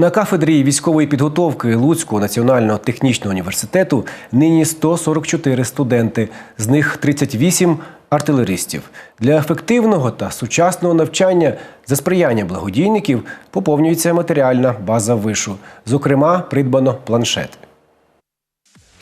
На кафедрі військової підготовки Луцького національного технічного університету нині 144 студенти, з них 38 артилеристів. Для ефективного та сучасного навчання за сприяння благодійників поповнюється матеріальна база вишу. Зокрема, придбано планшети.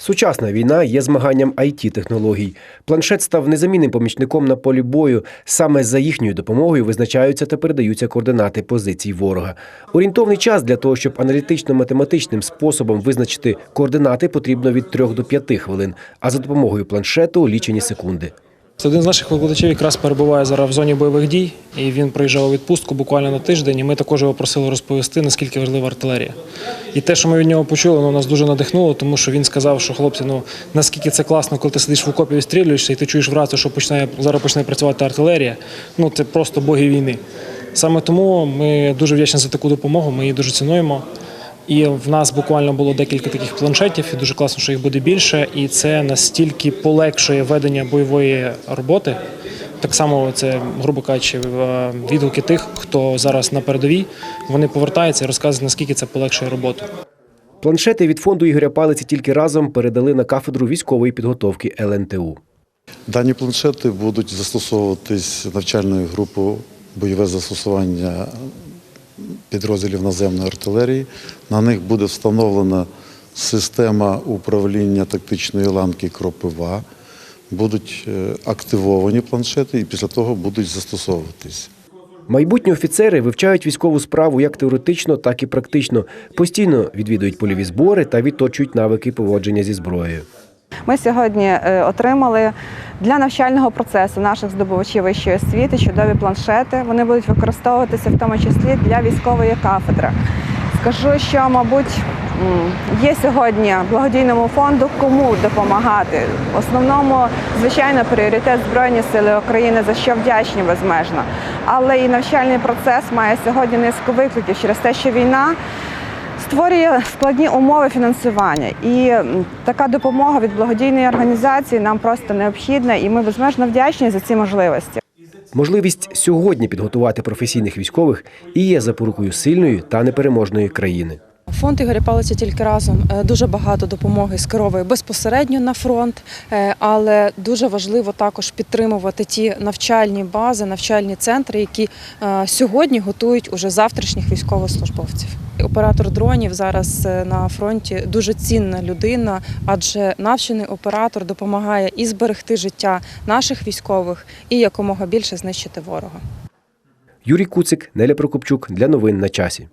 Сучасна війна є змаганням it технологій Планшет став незамінним помічником на полі бою. Саме за їхньою допомогою визначаються та передаються координати позицій ворога. Орієнтовний час для того, щоб аналітично-математичним способом визначити координати, потрібно від 3 до 5 хвилин, а за допомогою планшету лічені секунди. Один з наших викладачів якраз перебуває зараз в зоні бойових дій, і він приїжджав у відпустку буквально на тиждень. І ми також його просили розповісти, наскільки важлива артилерія. І те, що ми від нього почули, ну, нас дуже надихнуло, тому що він сказав, що хлопці, ну наскільки це класно, коли ти сидиш в окопі і стрілюєшся, і ти чуєш в рацію, що починає зараз почне працювати артилерія. Ну це просто боги війни. Саме тому ми дуже вдячні за таку допомогу. Ми її дуже цінуємо. І в нас буквально було декілька таких планшетів, і дуже класно, що їх буде більше. І це настільки полегшує ведення бойової роботи. Так само це, грубо кажучи, е, відгуки тих, хто зараз на передовій, вони повертаються і розказують, наскільки це полегшує роботу. Планшети від фонду Ігоря Палиці тільки разом передали на кафедру військової підготовки ЛНТУ. Дані планшети будуть застосовуватись навчальною групою бойове застосування підрозділів наземної артилерії. На них буде встановлена система управління тактичної ланки кропива. Будуть е, активовані планшети і після того будуть застосовуватись. Майбутні офіцери вивчають військову справу як теоретично, так і практично. Постійно відвідують польові збори та відточують навики поводження зі зброєю. Ми сьогодні е, отримали для навчального процесу наших здобувачів вищої освіти чудові планшети. Вони будуть використовуватися в тому числі для військової кафедри. Скажу, що, мабуть, є сьогодні благодійному фонду кому допомагати. В основному, звичайно, пріоритет Збройні Сили України, за що вдячні безмежно. Але і навчальний процес має сьогодні низку викликів через те, що війна створює складні умови фінансування. І така допомога від благодійної організації нам просто необхідна, і ми безмежно вдячні за ці можливості. Можливість сьогодні підготувати професійних військових і є запорукою сильної та непереможної країни. Фонд Ігоря Палиця тільки разом е, дуже багато допомоги скеровує безпосередньо на фронт, е, але дуже важливо також підтримувати ті навчальні бази, навчальні центри, які е, сьогодні готують уже завтрашніх військовослужбовців. Оператор дронів зараз на фронті дуже цінна людина, адже навчений оператор допомагає і зберегти життя наших військових, і якомога більше знищити ворога. Юрій Куцик, Неля Прокопчук для новин на часі.